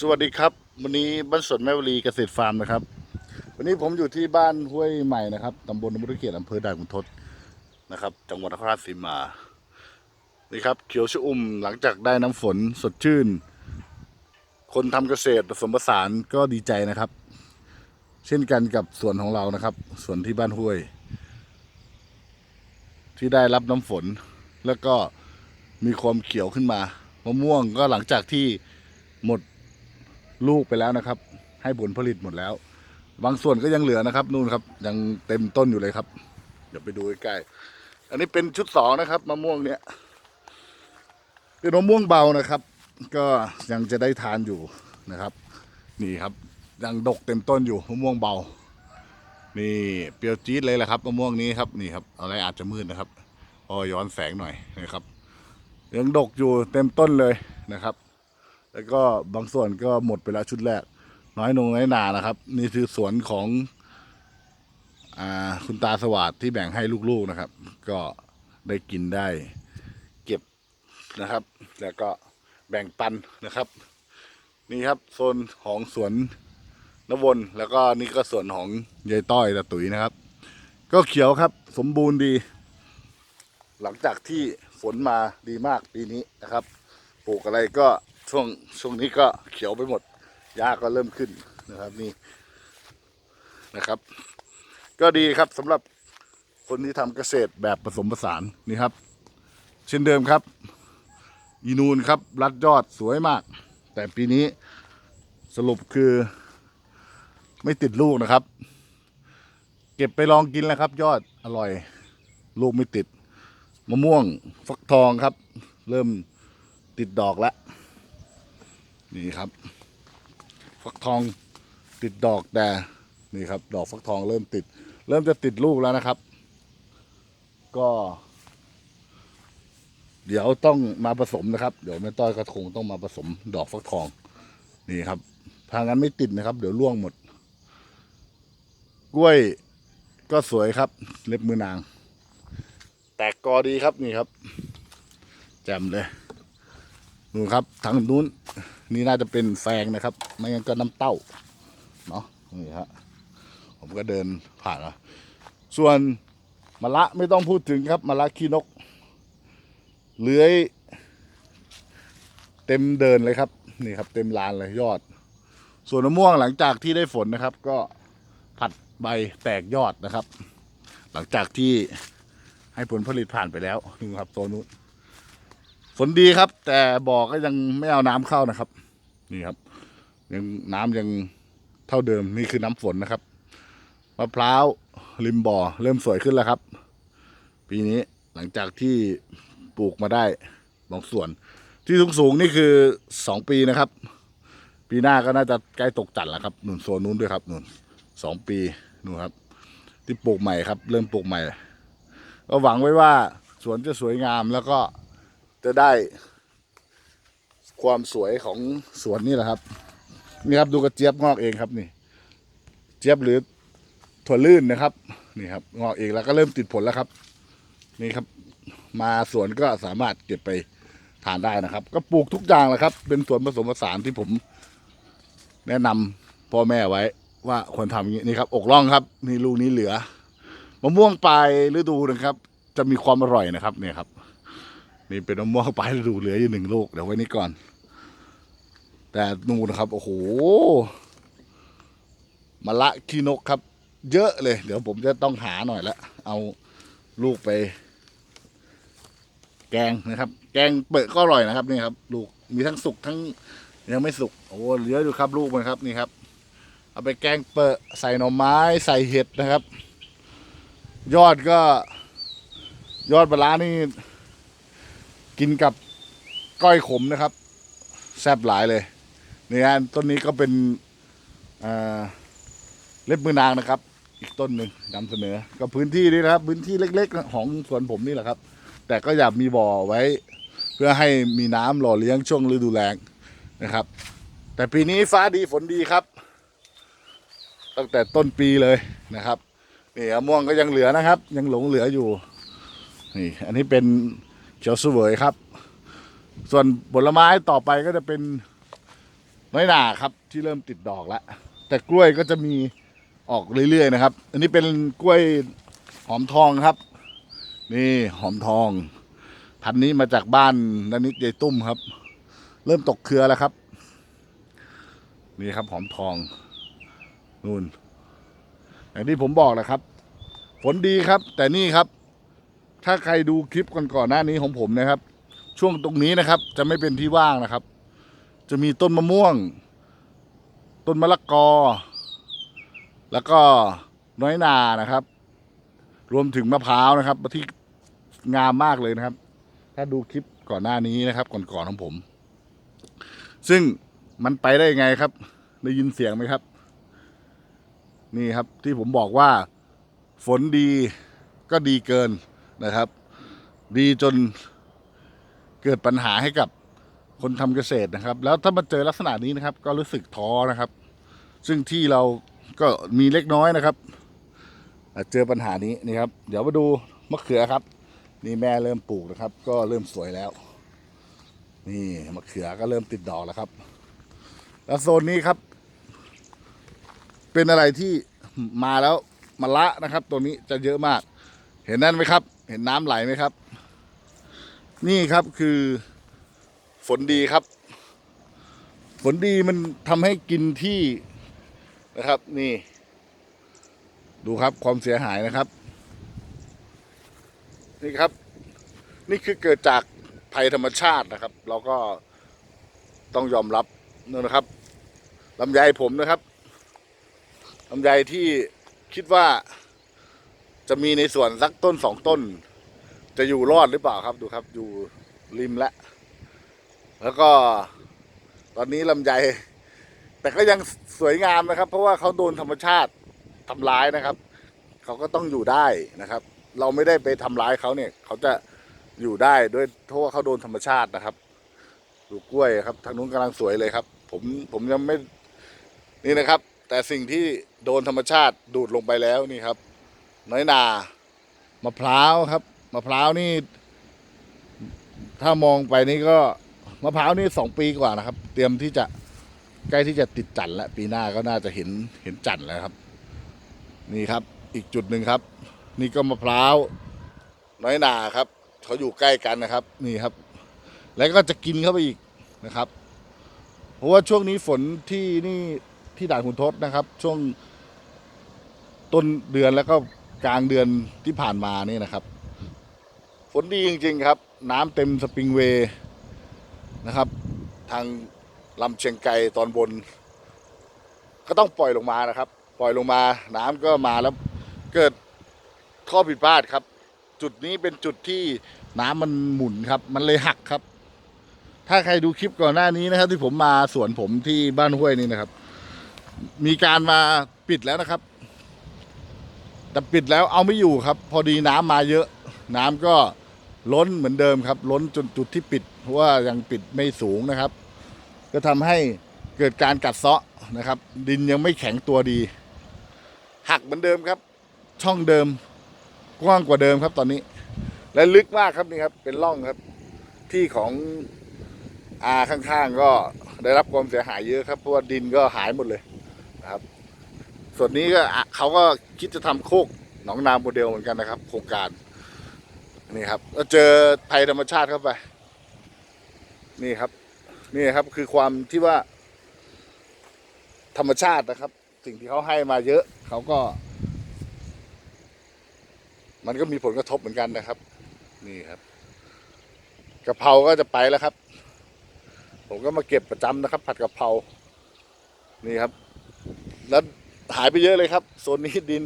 สวัสดีครับ วันนี้บ้านสวนแม่วลีเกษตรฟาร์มนะครับ วันนี้ผมอยู่ที่บ้านห้วยใหม่นะครับตำบลนบุรีเขตอำเภอด่านขุนทดนะครับ จังหวัดนครราชสีมานี่ครับเขียวชอุ่มหลังจากได้น้ำฝนสดชื่น คนทำเกษตรผสมผสานก็ดีใจนะครับ เช่นกันกับสวนของเรานะครับสวนที่บ้านห้วย ที่ได้รับน้ำฝน แล้วก็มีความเขียวขึ้นมามะม่วงก็หลังจากที่หมด ลูกไปแล้วนะครับ ให้ผลผลิตหมดแล้ว บางส่วนก็ยังเหลือนะครับ นู่นครับ ยังเต็มต้นอยู่เลยครับ เดี๋ยวไปดูใกล้ๆอันนี้เป็นชุดสองนะครับมะม่วงเนี่ยเป็นมะม่วงเบานะครับ ก็ยังจะได้ทานอยู่นะครับ นี่ครับ ยังดกเต็มต้นอยู่มะม่วงเบา นี่เปรี้ยวจี๊ดเลยแหละครับมะม่วงนี้ครับนี่ครับอะไรอาจจะมืดนะครับพอย้อนแสงหน่อยนะครับ ยังดกอยู่เต็มต้นเลยนะครับ แล้วก็บางส่วนก็หมดไปแล้วชุดแรก น้อยนงน้อยหนานะครับ นี่คือสวนของอาคุณตาสวัสดที่แบ่งให้ลูกๆนะครับ ก็ได้กินได้เก็บนะครับ แล้วก็แบ่งปันนะครับ นี่ครับโซนของสวนนวนแล้วก็นี่ก็ส่วนของยายต้อยตาตุ๋ยนะครับ ก็เขียวครับสมบูรณ์ดี หลังจากที่ฝนมาดีมากปีนี้นะครับ ปลูกอะไรก็ ช่วงช่วงนี้ก็เขียวไปหมดหญ้าก็เริ่มขึ้นนะครับนี่นะครับ ก็ดีครับสำหรับคนที่ทำเกษตรแบบผสมผสานนี่ครับ เช่นเดิมครับอีนูนครับ รัดยอดสวยมาก แต่ปีนี้สรุปคือไม่ติดลูกนะครับ เก็บไปลองกินแล้วครับ ยอดอร่อย ลูกไม่ติด มะม่วงฟักทองครับ เริ่มติดดอกแล้ว นี่ครับ ฟักทองติดดอกแต่นี่ครับ ดอกฟักทองเริ่มติด เริ่มจะติดลูกแล้วนะครับ ก็ เดี๋ยวต้องมาผสมนะครับ เดี๋ยวแม่ต้อยกระคงต้องมาผสม ดอกฟักทอง นี่ครับถ้างั้นไม่ติดนะครับ เดี๋ยวร่วงหมด กล้วยก็สวยครับ เล็บมือนาง แตกกอดีครับนี่ครับแจ่มเลยนู่นครับทางนู้น นี่น่าจะเป็นแฟงนะครับ ไม่งั้นก็น้ำเต้า เนาะนี่ฮะผมก็เดินผ่านมาส่วนมะละไม่ต้องพูดถึงครับมะละขี้นก เลื้อย เต็มเดินเลยครับ นี่ครับ เต็มลานเลยยอด ส่วนมะม่วงหลังจากที่ได้ฝนนะครับ ก็ผัดใบแตกยอดนะครับ หลังจากที่ให้ผลผลิตผ่านไปแล้วดูครับโซนนู้น ฝนดีครับ แต่บ่อก็ยังไม่เอาน้ำเข้านะครับ นี่ครับ ยังน้ำยังเท่าเดิมนี่คือน้ำฝนนะครับมะพร้าวริมบ่อ เริ่มสวยขึ้นแล้วครับ ปีนี้หลังจากที่ปลูกมาได้บางส่วน ที่สูงสูงนี่คือสองปีนะครับ ปีหน้าก็น่าจะใกล้ตกจัดแล้วครับหนุนโซนนู้นด้วยครับหนุนสองปีนู่นครับ ที่ปลูกใหม่ครับ เริ่มปลูกใหม่ก็หวังไว้ว่าสวนจะสวยงามแล้วก็ จะได้ ความสวยของสวนนี่แหละครับ นี่ครับดูกระเจี๊ยบงอกเองครับนี่ เจี๊ยบหรือถั่วลื่นนะครับ นี่ครับ งอกเองแล้วก็เริ่มติดผลแล้วครับ นี่ครับ มาสวนก็สามารถเก็บไปทานได้นะครับ ก็ปลูกทุกอย่างแหละครับ เป็นสวนผสมผสานที่ผม แนะนำพ่อแม่ไว้ ว่าควรทำอย่างนี้นี่ครับ อกล่องครับ นี่ลูกนี้เหลือมะม่วงปลายฤดูนะครับ จะมีความอร่อยนะครับ เนี่ยครับ นี่เป็นมะม่วงปลายฤดูเหลืออยู่หนึ่งลูกเดี๋ยวไว้นี่ก่อน แต่นูนะครับ โอ้โหมะละขี้นกครับ เยอะเลย เดี๋ยวผมจะต้องหาหน่อยละเอาลูกไป แกงนะครับ แกงเปิดก็อร่อยนะครับนี่ครับลูกมีทั้งสุกทั้งยังไม่สุกโอ้เหลืออยู่ครับลูกมันครับนี่ครับ เอาไปแกงเปอะใส่หน่อไม้ใส่เห็ดนะครับ ยอดก็ ยอดปลาร้านี่ กินกับก้อยขมนะครับ แซ่บหลายเลยนี่ฮะต้นนี้ก็เป็นเล็บมือนางนะครับ อีกต้นหนึ่งนำเสนอ ก็พื้นที่นี้นะครับ พื้นที่เล็ก ๆ ของสวนผมนี่แหละครับ แต่ก็อยากมีบ่อไว้ เพื่อให้มีน้ำหล่อเลี้ยงช่วงฤดูแล้งนะครับ แต่ปีนี้ฟ้าดีฝนดีครับ ตั้งแต่ต้นปีเลยนะครับนี่มะม่วงก็ยังเหลือนะครับ ยังหลงเหลืออยู่นี่อันนี้เป็น เขียวเสวยครับ ส่วนผลไม้ต่อไปก็จะเป็นน้อยหนาครับ ที่เริ่มติดดอกแล้วแต่กล้วยก็จะมีออกเรื่อยๆนะครับ อันนี้เป็นกล้วยหอมทองครับ นี่หอมทองพันนี้มาจากบ้านนันนิดยายตุ้มครับ เริ่มตกเครือแล้วครับ นี่ครับหอมทองนู่นอย่างที่ผมบอกแหละครับ ฝนดีครับ แต่นี่ครับ ถ้าใครดูคลิปก่อนๆหน้านี้ของผมนะครับ ช่วงตรงนี้นะครับ จะไม่เป็นที่ว่างนะครับ จะมีต้นมะม่วง ต้นมะละกอ แล้วก็น้อยนานะครับ รวมถึงมะพร้าวนะครับที่งามมากเลยนะครับ ถ้าดูคลิปก่อนหน้านี้นะครับ ก่อนๆของผม ซึ่งมันไปได้ยังไงครับ ได้ยินเสียงไหมครับ นี่ครับที่ผมบอกว่า ฝนดีก็ดีเกิน นะครับ ดีจนเกิดปัญหาให้กับคนทำเกษตรนะครับ แล้วถ้ามาเจอลักษณะนี้นะครับ ก็รู้สึกท้อนะครับ ซึ่งที่เราก็มีเล็กน้อยนะครับเจอปัญหานี้นี่ครับ เดี๋ยวมาดูมะเขือครับ นี่แม่เริ่มปลูกนะครับ ก็เริ่มสวยแล้ว นี่มะเขือก็เริ่มติดดอกแล้วครับ แล้วโซนนี้ครับ เป็นอะไรที่มาแล้วมะละนะครับ ตัวนี้จะเยอะมาก เห็นนั่นไหมครับ เห็นน้ำไหลไหมครับ นี่ครับคือฝนดีครับ ฝนดีมันทำให้กินที่นะครับ นี่ ดูครับความเสียหายนะครับ นี่ครับ นี่คือเกิดจากภัยธรรมชาตินะครับ เราก็ต้องยอมรับนู่นนะครับลำไยผมนะครับลำไยที่คิดว่า จะมีในส่วนสักต้นสองต้น จะอยู่รอดหรือเปล่าครับดูครับอยู่ริมและแล้วก็ตอนนี้ลำไย แต่ก็ยังสวยงามนะครับ เพราะว่าเขาโดนธรรมชาติทำร้ายนะครับเขาก็ต้องอยู่ได้นะครับ เราไม่ได้ไปทำร้ายเขาเนี่ยเขาจะอยู่ได้ด้วยเพราะว่าเขาโดนธรรมชาตินะครับดูกล้วยครับ ทางนู้นกำลังสวยเลยครับ ผมผมยังไม่นี่นะครับ แต่สิ่งที่โดนธรรมชาติดูดลงไปแล้วนี่ครับ น้อยนามะพร้าวครับมะพร้าวนี่ ถ้ามองไปนี่ก็มะพร้าวนี่สองปีกว่านะครับ เตรียมที่จะใกล้ที่จะติดจันทร์แล้วปีหน้าก็น่าจะเห็นเห็นจันทร์แล้วครับ นี่ครับอีกจุดหนึ่งครับ นี่ก็มะพร้าวน้อยนาครับเขาอยู่ใกล้กันนะครับ นี่ครับ แล้วก็จะกินเข้าไปอีกนะครับ เพราะว่าช่วงนี้ฝนที่นี่ที่ด่านขุนทดนะครับ ช่วงต้นเดือนแล้วก็ กลางเดือนที่ผ่านมานี่นะครับ ฝนดีจริง ๆ ครับ น้ำเต็มสปริงเวย์นะครับ ทางลำเชียงไกรตอนบน ก็ต้องปล่อยลงมานะครับ ปล่อยลงมา น้ำก็มาแล้วเกิดข้อผิดพลาดครับ จุดนี้เป็นจุดที่น้ำมันหมุนครับ มันเลยหักครับ ถ้าใครดูคลิปก่อนหน้านี้นะครับ ที่ผมมาสวนผมที่บ้านห้วยนี่นะครับ มีการมาปิดแล้วนะครับ แต่ปิดแล้วเอาไม่อยู่ครับ พอดีน้ำมาเยอะ น้ำก็ล้นเหมือนเดิมครับ ล้นจนจุดที่ปิดเพราะว่ายังปิดไม่สูงนะครับ ก็ทำให้เกิดการกัดเซาะนะครับ ดินยังไม่แข็งตัวดี หักเหมือนเดิมครับ ช่องเดิมกว้างกว่าเดิมครับตอนนี้ และลึกมากครับนี่ครับ เป็นร่องครับ ที่ของอาข้างๆก็ได้รับความเสียหายเยอะครับเพราะว่าดินก็หายหมดเลยนะครับ ส่วนนี้ก็เขาก็คิดจะทำโคกหนองนาโมเดลเหมือนกันนะครับ โครงการนี่ครับก็เจอภัยธรรมชาติเข้าไป นี่ครับ นี่ครับคือความที่ว่า ธรรมชาตินะครับ สิ่งที่เขาให้มาเยอะเขาก็ มันก็มีผลกระทบเหมือนกันนะครับ นี่ครับกะเพราก็จะไปแล้วครับ ผมก็มาเก็บประจำนะครับ ผัดกะเพรานี่ครับ แล้ว หายไปเยอะเลยครับโซนนี้ดิน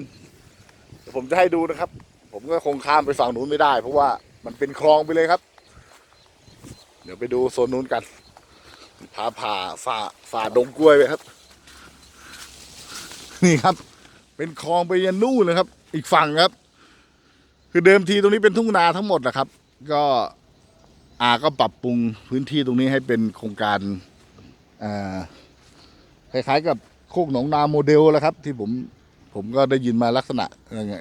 เดี๋ยวผมจะให้ดูนะครับ ผมก็คงข้ามไปฝั่งนู้นไม่ได้ เพราะว่ามันเป็นคลองไปเลยครับ เดี๋ยวไปดูโซนนู้นกันพาผ่าฝ่าฝ่าดงกล้วยไปครับ นี่ครับ เป็นคลองไปยันนู่นเลยครับ อีกฝั่งครับ คือเดิมทีตรงนี้เป็นทุ่งนาทั้งหมดนะครับ ก็อาก็ปรับปรุงพื้นที่ตรงนี้ให้เป็นโครงการคล้ายๆกับ โคกหนองนาโมเดลแล้วครับ ที่ผมผมก็ได้ยินมาลักษณะ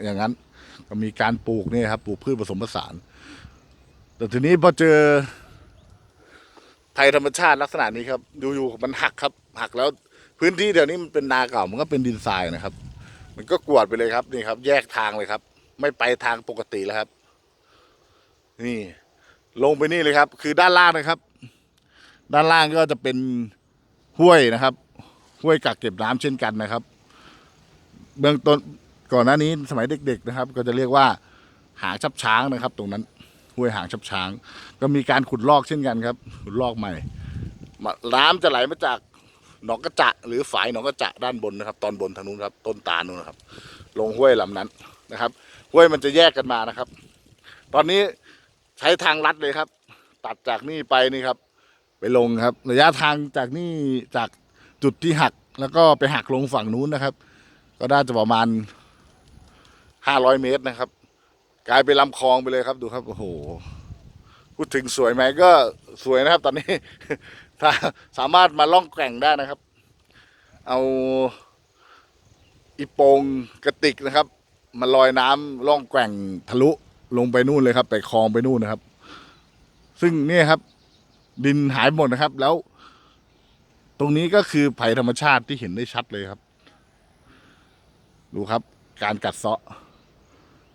อย่างนั้น ก็มีการปลูกเนี่ยครับ ปลูกพืชผสมผสาน แต่ทีนี้พอเจอภัยธรรมชาติลักษณะนี้ครับอยู่ๆมันหักครับ หักแล้วพื้นที่แถวนี้มันเป็นนาเก่ามันก็เป็นดินทรายนะครับ มันก็กวดไปเลยครับนี่ครับ แยกทางเลยครับ ไม่ไปทางปกติแล้วครับ นี่ ลงไปนี่เลยครับ คือด้านล่างนะครับ ด้านล่างก็จะเป็นห้วยนะครับ ห้วยกักเก็บน้ำเช่นกันนะครับ เบื้องต้นก่อนหน้านี้สมัยเด็ก ๆนะครับ ก็จะเรียกว่าหางชับช้างนะครับ ตรงนั้นห้วยหางชับช้าง ก็มีการขุดลอกเช่นกันครับ ขุดลอกใหม่น้ำจะไหลมาจากหนองกระจะหรือฝายหนองกระจะด้านบนนะครับ ตอนบนทางนู้นครับ ต้นตาลนู้นครับ ลงห้วยลำนั้นนะครับ ห้วยมันจะแยกกันมานะครับ ตอนนี้ใช้ทางลัดเลยครับ ตัดจากนี่ไปนี่ครับ ไปลงครับ ระยะทางจากนี่จาก จุดที่หักแล้วก็ไปหักลงฝั่งนู้นนะครับ ก็น่าจะประมาณห้าร้อยเมตรนะครับ กลายเป็นลำคลองไปเลยครับดูครับโอ้โหพูดถึงสวยไหมก็สวยนะครับ ตอนนี้ถ้าสามารถมาล่องแก่งได้นะครับ เอาอีโปงกระติกนะครับมาลอยน้ำล่องแก่งทะลุลงไปนู่นเลยครับ ไปคลองไปนู่นนะครับ ซึ่งเนี่ยครับ ดินหายหมดนะครับ แล้ว ตรงนี้ก็คือภัยธรรมชาติที่เห็นได้ชัดเลยครับ ดูครับ การกัดเซาะ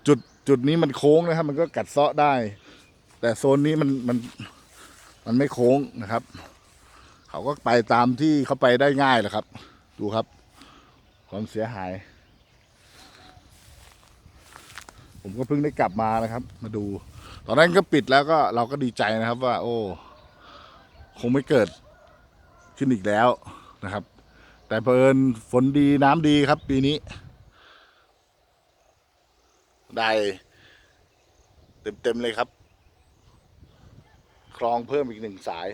จุดจุดนี้มันโค้งนะครับ มันก็กัดเซาะได้ แต่โซนนี้มันมันมันไม่โค้งนะครับ เขาก็ไปตามที่เขาไปได้ง่ายแหละครับ ดูครับ ความเสียหาย ผมก็เพิ่งได้กลับมานะครับ มาดู ตอนนั้นก็ปิดแล้วก็เราก็ดีใจนะครับว่า โอ้ คงไม่เกิด ขึ้นอีกแล้วนะครับ แต่เพอิญฝนดีน้ำดีครับปีนี้ ได้เต็มๆเลยครับ คลองเพิ่มอีกหนึ่งสาย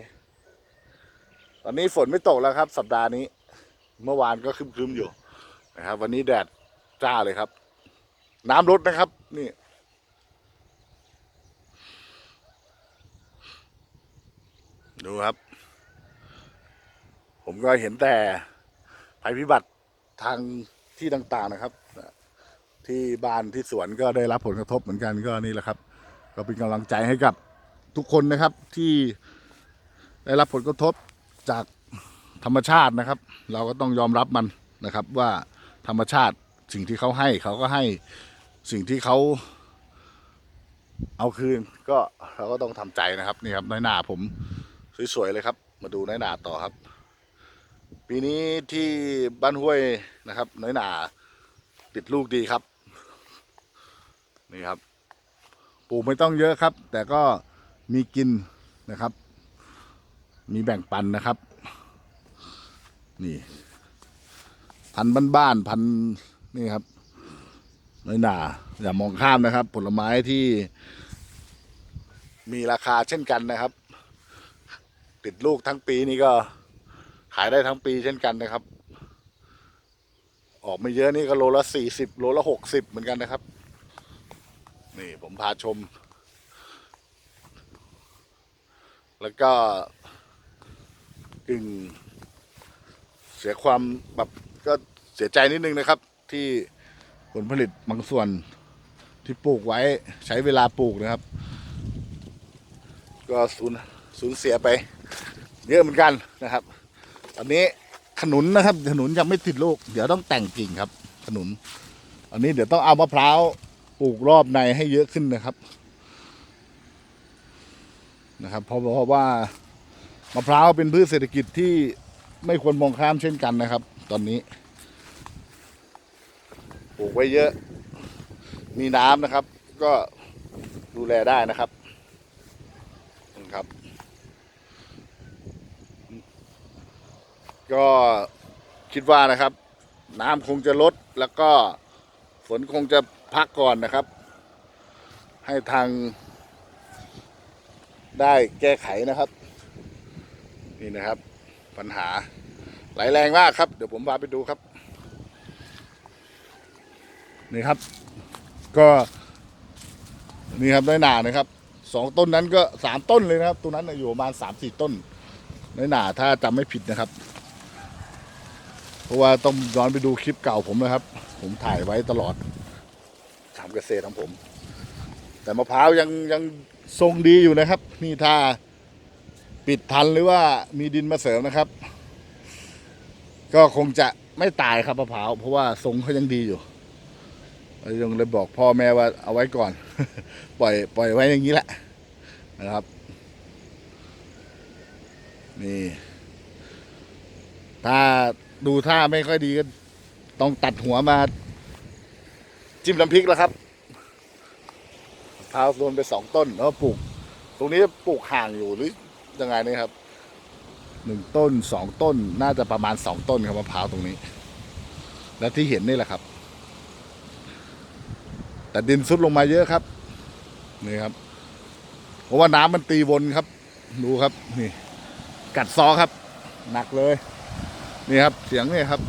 ตอนนี้ฝนไม่ตกแล้วครับ สัปดาห์นี้ เมื่อวานก็ครึมๆอยู่นะครับ วันนี้แดดจ้าเลยครับ น้ำลดนะครับ นี่ดูครับ ผมก็เห็นแต่ภัยพิบัติทางที่ต่างๆนะครับ ที่บ้านที่สวนก็ได้รับผลกระทบเหมือนกันก็นี่แหละครับ ก็เป็นกำลังใจให้กับทุกคนนะครับที่ได้รับผลกระทบจากธรรมชาตินะครับ เราก็ต้องยอมรับมันนะครับ ว่าธรรมชาติสิ่งที่เขาให้เขาก็ให้สิ่งที่เขาเอาคืนก็เราก็ต้องทำใจนะครับนี่ครับน้อยหนาผมสวยๆเลยครับ มาดูน้อยหนาต่อครับ ปีนี้ที่บ้านห้วยนะครับ น้อยหนาติดลูกดีครับ นี่ครับปลูกไม่ต้องเยอะครับ แต่ก็มีกินนะครับ มีแบ่งปันนะครับ นี่ พันบ้านๆพันนี่ครับน้อยหนาอย่ามองข้ามนะครับ ผลไม้ที่มีราคาเช่นกันนะครับ ติดลูกทั้งปีนี่ก็ ขายได้ทั้งปีเช่นกันนะครับ ออกไม่เยอะนี่ก็โลละสี่สิบโลละหกสิบเหมือนกันนะครับ นี่ผมพาชม แล้วก็กึ่ง เสียความแบบก็เสียใจนิดนึงนะครับ ที่ผลผลิตบางส่วนที่ปลูกไว้ใช้เวลาปลูกนะครับ ก็สูญสูญเสียไป เยอะเหมือนกันนะครับ อันนี้ขนุนนะครับ ขนุนยังไม่ติดลูก เดี๋ยวต้องแต่งกิ่งครับ ขนุน อันนี้เดี๋ยวต้องเอามะพร้าวปลูกรอบในให้เยอะขึ้นนะครับ นะครับ เพราะเพราะว่ามะพร้าวเป็นพืชเศรษฐกิจที่ไม่ควรมองข้ามเช่นกันนะครับ ตอนนี้ปลูกไว้เยอะ มีน้ำนะครับ ก็ดูแลได้นะครับนครับ ก็คิดว่านะครับ น้ำคงจะลดแล้วก็ฝนคงจะพักก่อนนะครับ ให้ทาง ได้แก้ไขนะครับ นี่นะครับ ปัญหาไหลแรงมากครับ เดี๋ยวผมพาไปดูครับ นี่ครับ ก็ นี่ครับน้อยหนานะครับสองต้นนั้นก็สามต้นเลยนะครับ ตัวนั้นอยู่ประมาณสามสี่ต้นน้อยหนาถ้าจำไม่ผิดนะครับ เพราะว่าต้องย้อนไปดูคลิปเก่าผมนะครับ ผมถ่ายไว้ตลอดทำเกษตรของผม แต่มะพร้าวยังยังทรงดีอยู่นะครับ นี่ถ้าปปิดทันหรือว่ามีดินมาเสริมนะครับ ก็คงจะไม่ตายครับมะพร้าวเพราะว่าทรงเขายังดีอยู่ยังเลยบอกพ่อแม่ว่าเอาไว้ก่อน ปล่อยปล่อยไว้อย่างนี้แหละนะครับ นี่ถ้า ดูท่าไม่ค่อยดีก็ต้องตัดหัวมา จิ้มน้ำพริกแล้วครับมะพร้าวรวมไปสองต้นแล้วปลูก ตรงนี้ปลูกห่างอยู่หรือยังไงนี่ครับหนึ่งต้นสองต้นน่าจะประมาณสองต้นครับมะพร้าวตรงนี้ และที่เห็นนี่แหละครับ แต่ดินซุดลงมาเยอะครับนี่ครับ เพราะว่าน้ำมันตีวนครับ ดูครับ นี่ กัดซอครับ หนักเลย นี่ครับเสียงนี่ครับ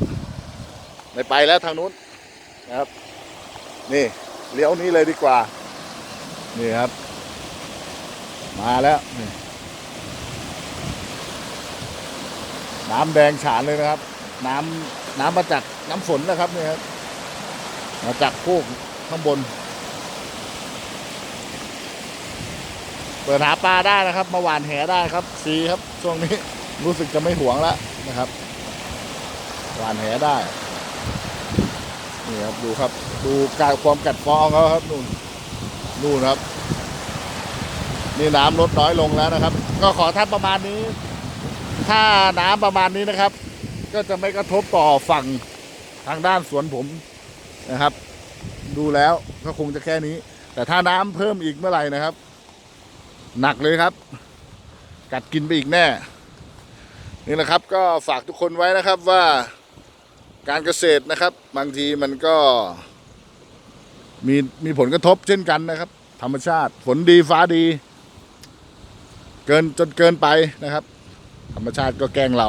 ไม่ไปแล้วทางนู้นนะครับ นี่เลี้ยวนี้เลยดีกว่า นี่ครับ มาแล้วนี่น้ำแดงฉานเลยนะครับ น้ำน้ำมาจากน้ำฝนนะครับนี่ครับมาจากพวกข้างบน เปิดหาปลาได้นะครับมาหวานแหได้ครับซีครับ ช่วงนี้รู้สึกจะไม่หวงแล้วนะครับ หวานแหได้นี่ครับดูครับดูการความกัดฟองเขาครับนู่นนู่นครับ นี่น้ำลดน้อยลงแล้วนะครับ ก็ขอท่านประมาณนี้ ถ้าน้ำประมาณนี้นะครับ ก็จะไม่กระทบต่อฝั่งทางด้านสวนผมนะครับ ดูแล้วก็คงจะแค่นี้ แต่ถ้าน้ำเพิ่มอีกเมื่อไหร่นะครับ หนักเลยครับ กัดกินไปอีกแน่ นี่แหละครับ ก็ฝากทุกคนไว้นะครับว่า การเกษตรนะครับ บางทีมันก็ มีมีผลกระทบเช่นกันนะครับ ธรรมชาติฝนดีฟ้าดี เกินจนเกินไปนะครับ ธรรมชาติก็แกล้งเรา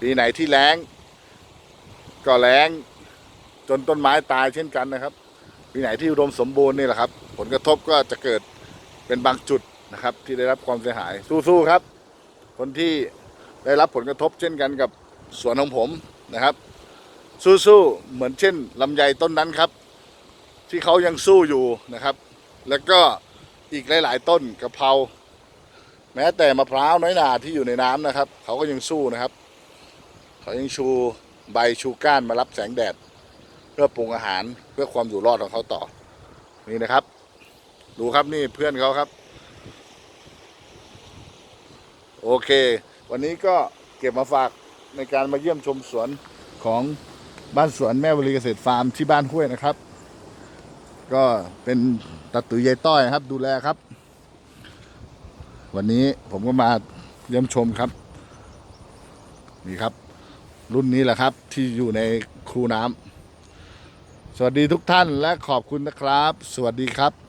ปีไหนที่แล้ง ก็แล้งจนต้นไม้ตายเช่นกันนะครับปีไหนที่อุดมสมบูรณ์นี่แหละครับ ผลกระทบก็จะเกิดเป็นบางจุดนะครับ ที่ได้รับความเสียหายสู้ๆครับ คนที่ได้รับผลกระทบเช่นกันกับ สวนของผมนะครับ สู้ๆเหมือนเช่นลำไยต้นนั้นครับ ที่เขายังสู้อยู่นะครับ แล้วก็อีกหลาย ๆ ต้นกะเพราแม้แต่มะพร้าวน้อยหนาที่อยู่ในน้ำนะครับ เขาก็ยังสู้นะครับ เขายังชูใบชูก้านมารับแสงแดด เพื่อปรุงอาหารเพื่อความอยู่รอดของเขาต่อ นี่นะครับ ดูครับนี่เพื่อนเขาครับ โอเค วันนี้ก็เก็บมาฝาก ในการมาเยี่ยมชมสวนของบ้านสวนแม่วลีเกษตรฟาร์มที่บ้านห้วยนะครับ ก็เป็นตาตุ๋ยยายต้อยครับดูแลครับ วันนี้ผมก็มาเยี่ยมชมครับ นี่ครับ รุ่นนี้แหละครับที่อยู่ในครูน้ำสวัสดีทุกท่านและขอบคุณนะครับ สวัสดีครับ